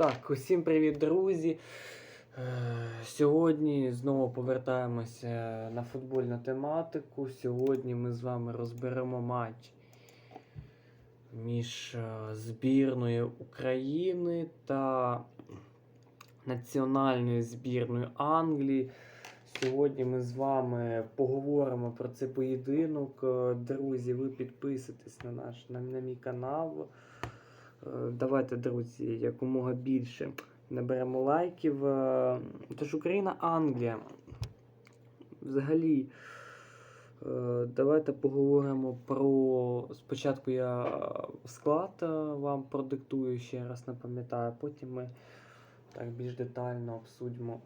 Так, усім привіт, друзі. Е, Сьогодні знову повертаємося на футбольну тематику. Сьогодні ми з вами розберемо матч між е, збірною України та національною збірною Англії. Сьогодні ми з вами поговоримо про цей поєдинок. Е, Друзі, ви підписуйтесь на наш на, на мій канал. Е, Давайте, друзі, якомога більше наберемо лайків. Е, Тож Україна, Англія. Взагалі, е, давайте поговоримо про. Спочатку я склад вам продиктую, ще раз не пам'ятаю, потім ми так більш детально обсудимо.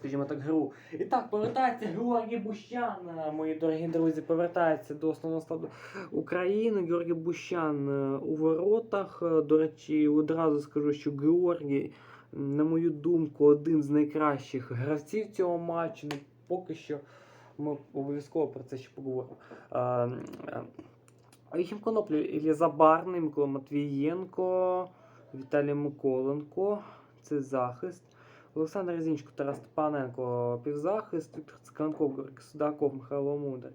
Скажімо так, гру. І так, повертається Георгій Бущан, е, мої дорогі друзі, повертається до основного складу України. Георгій Бущан е, у воротах. Е, До речі, одразу скажу, що Георгій, на мою думку, один з найкращих гравців цього матчу. Ну, поки що ми обов'язково про це ще поговоримо. Їхім Коноплю, Ілля Забарний, Микола Матвієнко, Віталій Миколенко. Це захист. Олександр Зінченко, Тарас Степаненко, півзахист, Циканков, Георгій Судаков, Михайло Мудрик.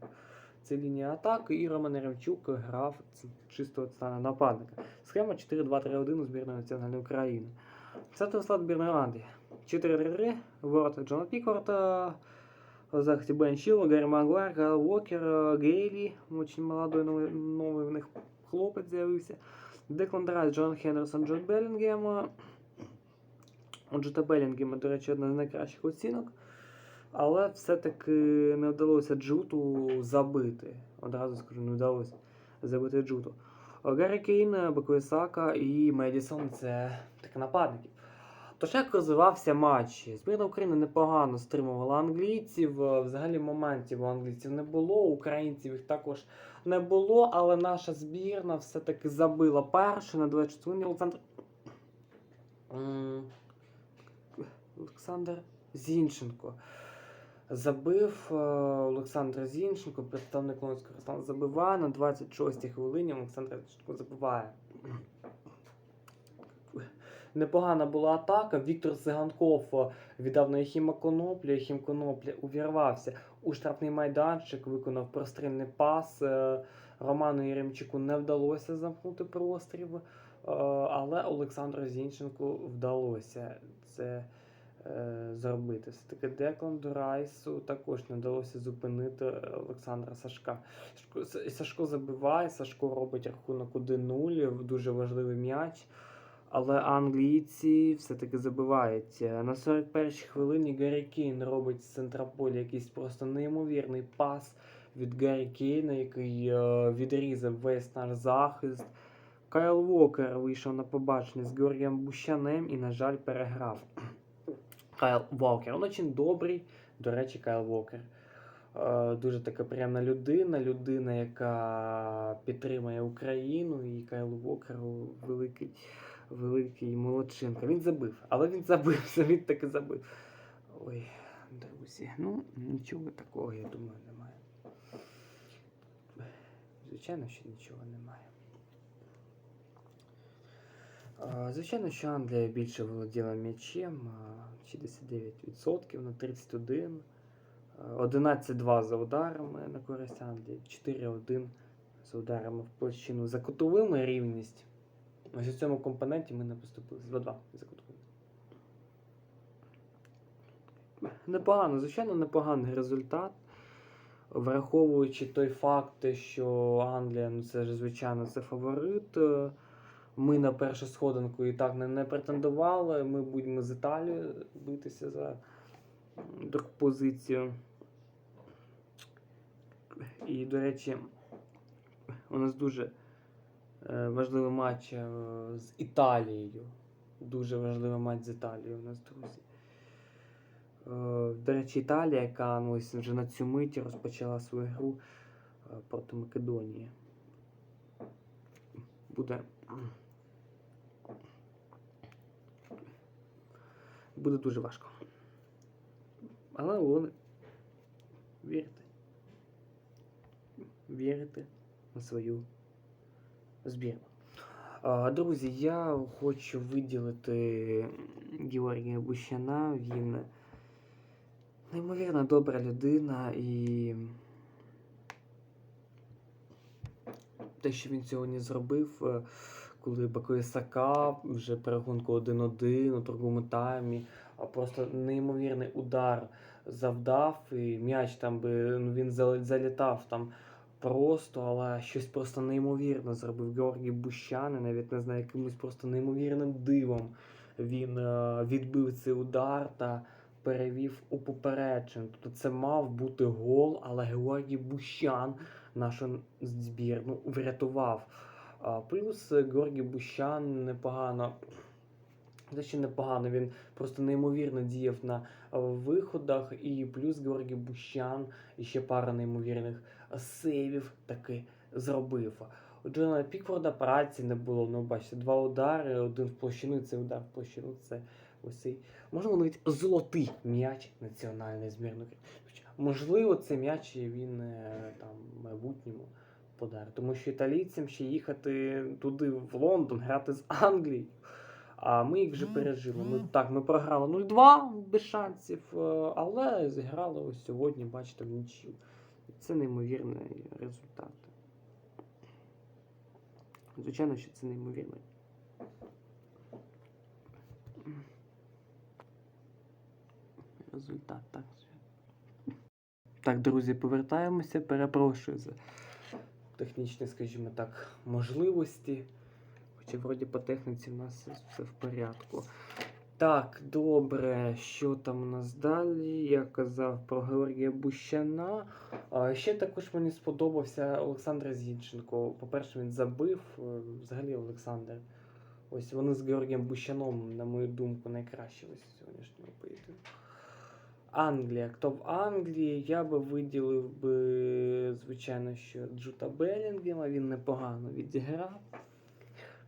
Це лінія атаки. І Роман Яремчук грав ц- чисто от стане нападника. Схема 4-2-3-1 у збірної національної України. Центр склад збірної Англії. 4-3-3, в воротах Джона Пікворта, в захисті Бен Шило, Гаррі Магуайр, Кайл Уокер, Гейлі, очень молодой новий, новий в них хлопець з'явився. Деклан Райс, Джон Хендерсон, Джон Белінгем. Джота Белінгема, до речі, одна з найкращих оцінок. Але все-таки не вдалося Джуту забити. Одразу скажу, не вдалося забити Джуту. Гаррі Кейн, Бакуєсака і Медісон це такі нападники. Тож як розвивався матч? Збірна України непогано стримувала англійців. Взагалі моментів у англійців не було, українців їх також не було, але наша збірна все-таки забила першу на 24 Олександр. Олександр Зінченко. Забив е, Олександр Зінченко, представник Луганського Руслан забиває на 26-й хвилині. Олександр Зінченко забиває. Непогана була атака. Віктор Циганков е, віддав на Єхіма Конопля. Єхім Конопля увірвався у штрафний майданчик, виконав прострільний пас. Е, Роману Єремчуку не вдалося замкнути простріл, але Олександру Зінченку вдалося це зробити. Все-таки Деклан Райсу також не вдалося зупинити Олександра Сашка. Сашко, забиває, Сашко робить рахунок 1-0, дуже важливий м'яч. Але англійці все-таки забивають. Е, На 41-й хвилині Гаррі Кейн робить з центра поля якийсь просто неймовірний пас від Гаррі Кейна, який е, відрізав весь наш захист. Кайл Вокер вийшов на побачення з Георгієм Бущанем і, на жаль, переграв. Кайл Вокер. Він дуже добрий, до речі, Кайл Вокер. Е, Дуже така приємна людина, людина, яка підтримує Україну, і Кайл Вокер великий, великий молодчинка. Він забив, але він забив, він таки забив. Ой, друзі, ну нічого такого, я думаю, немає. Звичайно, що нічого немає. Звичайно, що Англія більше володіла м'ячем, 69% на 31. 11-2 за ударами на користь Англії, 4-1 за ударами в площину. За кутовими рівність. Ось у цьому компоненті ми не поступили. 2-2 за кутовими. Непогано, звичайно, непоганий результат. Враховуючи той факт, що Англія, ну це ж звичайно, це фаворит. Ми на першу сходинку і так не, не претендували. Ми будемо з Італією битися за другу позицію. І, до речі, у нас дуже е, важливий матч е, з Італією. Дуже важливий матч з Італією у нас, друзі. Е, До речі, Італія, яка ну, вже на цю мить розпочала свою гру проти Македонії. Буде. Буде дуже важко. Але вони вірите. Вірите на свою збірну. Друзі, я хочу виділити Георгія Бущана. Він неймовірно добра людина і те, що він сьогодні зробив, е, коли Бако Ісака вже при рахунку 1-1 у другому таймі, а просто неймовірний удар завдав, і м'яч там би ну, він залітав там просто, але щось просто неймовірне зробив Георгій Бущан, і навіть не знаю, якимось просто неймовірним дивом він е, відбив цей удар та перевів у попередження. Тобто це мав бути гол, але Георгій Бущан нашу збірну врятував. Плюс е, Георгій Бущан непогано. Це ще непогано, він просто неймовірно діяв на е, виходах, і плюс Георгій Бущан і ще пара неймовірних сейвів таки зробив. У Джона Пікфорда праці не було. Ну, бачите, два удари, один в площину, цей удар в площину. Це ось цей, можливо, навіть золотий м'яч національної збірної. Можливо, цей м'яч він е, там в майбутньому подарить. Тому що італійцям ще їхати туди, в Лондон, грати з Англією. А ми їх вже пережили. Ми так, ми програли 0-2 без шансів, е, але зіграли ось сьогодні, бачите, в нічю. Це неймовірний результат. Звичайно, що це неймовірний. Результат, так. Так, друзі, повертаємося. Перепрошую за технічні, скажімо так, можливості. Хоча вроді по техніці в нас все в порядку. Так, добре, що там у нас далі? Я казав про Георгія Бущана. А, ще також мені сподобався Олександр Зінченко. По-перше, він забив. е, Взагалі Олександр. Ось вони з Георгієм Бущаном, на мою думку, найкращі ось сьогоднішнього поєдинку. Англія. Хто в Англії? Я би виділив би, звичайно, що Джута Белінгема. Він непогано відіграв.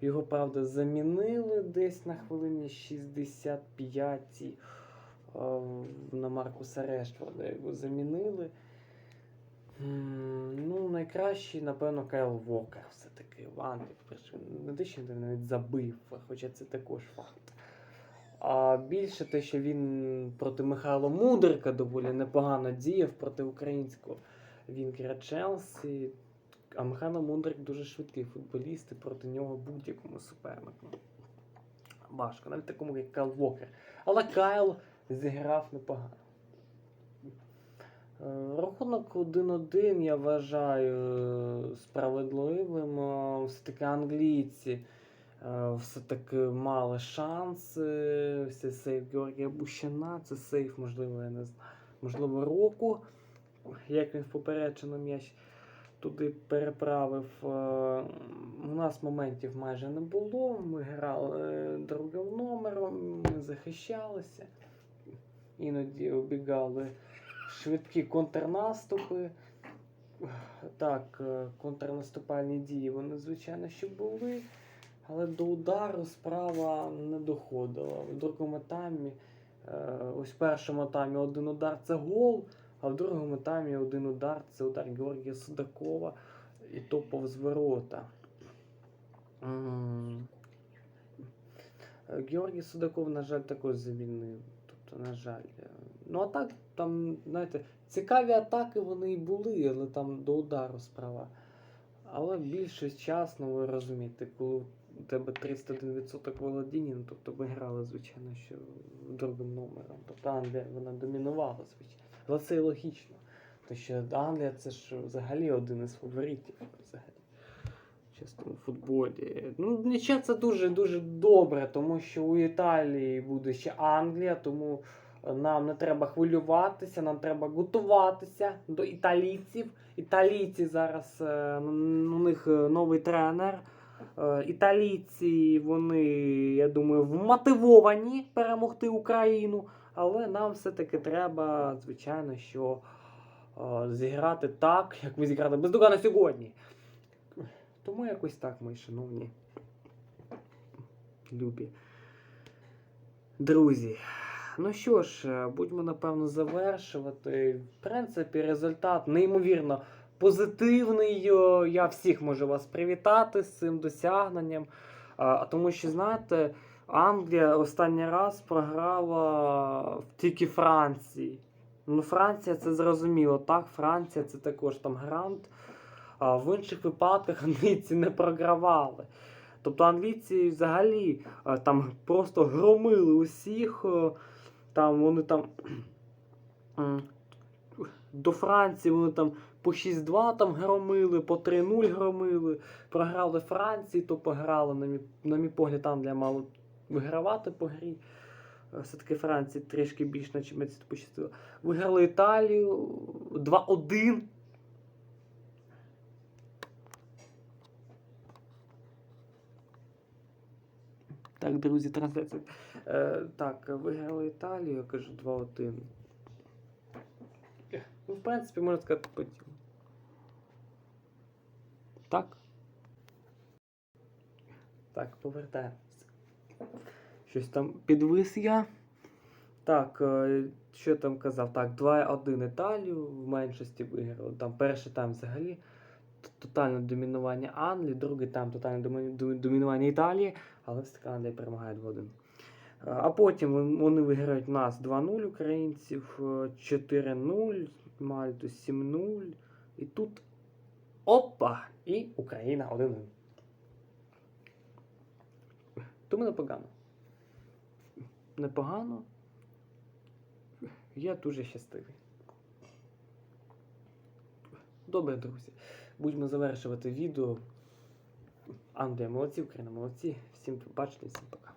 Його, правда, замінили десь на хвилині 65 на Маркуса Рештфорда його замінили. Ну, найкращий, напевно, Кайл Вокер все-таки в Англії. Не те, що навіть забив, хоча це також факт. А більше те, що він проти Михайла Мудрика доволі непогано діяв проти українського Вінкера Челсі. А Михайло Мудрик дуже швидкий футболіст і проти нього будь-якому супернику. Важко, навіть такому, як Кайл Вокер. Але Кайл зіграв непогано. Е, Рахунок 1-1 я вважаю справедливим. Е, Все-таки англійці все-таки мали шанси. Все сейф Георгія Бущана. Це сейф, можливо, я не знаю. Можливо, року. Як він в попереджено м'яч туди переправив. Е, У нас моментів майже не було. Ми грали другим номером, ми захищалися. Іноді обігали швидкі контрнаступи. Так, е, контрнаступальні дії вони, звичайно, що були. Але до удару справа не доходила. В другому таймі, е, ось в першому таймі один удар це гол, а в другому таймі один удар це удар Георгія Судакова і то повз ворота. Георгій Судаков, на жаль, також замінив. Тобто, на жаль. е, Ну, а так, там, знаєте, цікаві атаки вони і були, але там до удару справа. Але більшість час, ну ви розумієте, коли у тебе 31% володіння, ну, тобто ми грали, звичайно, що другим номером. Тобто Англія вона домінувала, звичайно. Але це і логічно. Тому що Англія це ж взагалі один із фаворитів взагалі. в чесному футболі. Ну, нічого це дуже-дуже добре, тому що у Італії буде ще Англія, тому нам не треба хвилюватися, нам треба готуватися до італійців. Італійці зараз е, у них е, новий тренер. Е, Італійці, вони, я думаю, вмотивовані перемогти Україну, але нам все-таки треба, звичайно, що е, зіграти так, як ми зіграли бездоганно сьогодні. Тому якось так, мої шановні любі друзі. Ну що ж, е, будьмо напевно завершувати. В принципі, результат неймовірно позитивний. Е, Я всіх можу вас привітати з цим досягненням. А, тому що, знаєте, Англія останній раз програла тільки Франції. Ну, Франція це зрозуміло, так, Франція це також там грант. А в інших випадках англійці не програвали. Тобто англійці взагалі там просто громили усіх. е, Там вони там до Франції вони там по 6-2 там громили, по 3-0 громили. Програли Франції, то пограли, на мій, на мій погляд, Англія мало вигравати по грі. Е, Все-таки Франції трішки більш на чемпіонаті пощастило. Виграли Італію 2-1. Так, друзі, трансляція. Е, так, виграли Італію, я кажу 2-1. В принципі, можна сказати поділ. Так. Так, повертаємося. Щось там підвис я. Так, е, що там казав? Так, 2-1 Італію в меншості виграли. Там перший тайм взагалі тотальне домінування Англії, другий тайм тотальне домі- домі- домінування Італії, але все-таки Англія перемагає 2-1. Е, А потім вони виграють нас 2-0 українців, е, 4-0, Мальту 7-0. І тут опа! І Україна 1-1. Тому непогано. Непогано. Я дуже щасливий. Добре, друзі. Будемо завершувати відео. Англія молодці, Україна молодці. Всім побачення, всім пока.